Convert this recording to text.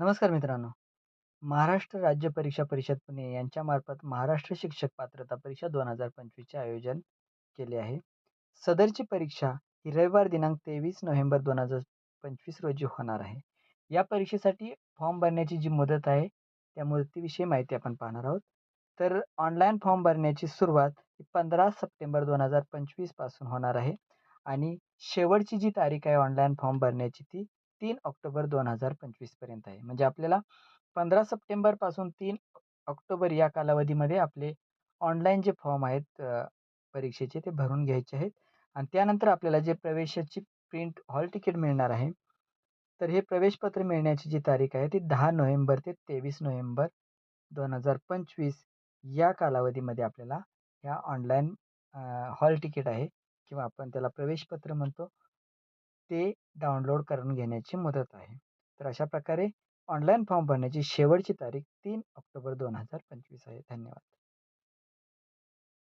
नमस्कार मित्रांनो. महाराष्ट्र राज्य परीक्षा परिषद पुणे यांच्यामार्फत महाराष्ट्र शिक्षक पात्रता परीक्षा दोन हजार पंचवीसचे आयोजन केले आहे. सदरची परीक्षा ही रविवार दिनांक 23 नोव्हेंबर 2025 रोजी होणार आहे. या परीक्षेसाठी फॉर्म भरण्याची जी मुदत आहे, त्या मुदतीविषयी माहिती आपण पाहणार आहोत. तर ऑनलाईन फॉर्म भरण्याची सुरुवात 15 सप्टेंबर दोन हजार पंचवीसपासून होणार आहे आणि शेवटची जी तारीख आहे ऑनलाईन फॉर्म भरण्याची ती तीन ऑक्टोबर 2025 पर्यंत आहे. म्हणजे आपल्याला 15 सप्टेंबरपासून तीन ऑक्टोबर या कालावधीमध्ये आपले ऑनलाईन जे फॉर्म आहेत परीक्षेचे ते भरून घ्यायचे आहेत आणि त्यानंतर आपल्याला जे प्रवेशाची प्रिंट हॉल तिकीट मिळणार आहे. तर हे प्रवेशपत्र मिळण्याची जी तारीख आहे ती दहा नोव्हेंबर ते 23 नोव्हेंबर 2025 या कालावधीमध्ये आपल्याला ह्या ऑनलाईन हॉल तिकीट आहे किंवा आपण त्याला प्रवेशपत्र म्हणतो, ते डाउनलोड करून घेण्याची मुदत आहे. तर अशा प्रकारे ऑनलाईन फॉर्म भरण्याची शेवटची तारीख तीन ऑक्टोबर 2025 आहे. धन्यवाद.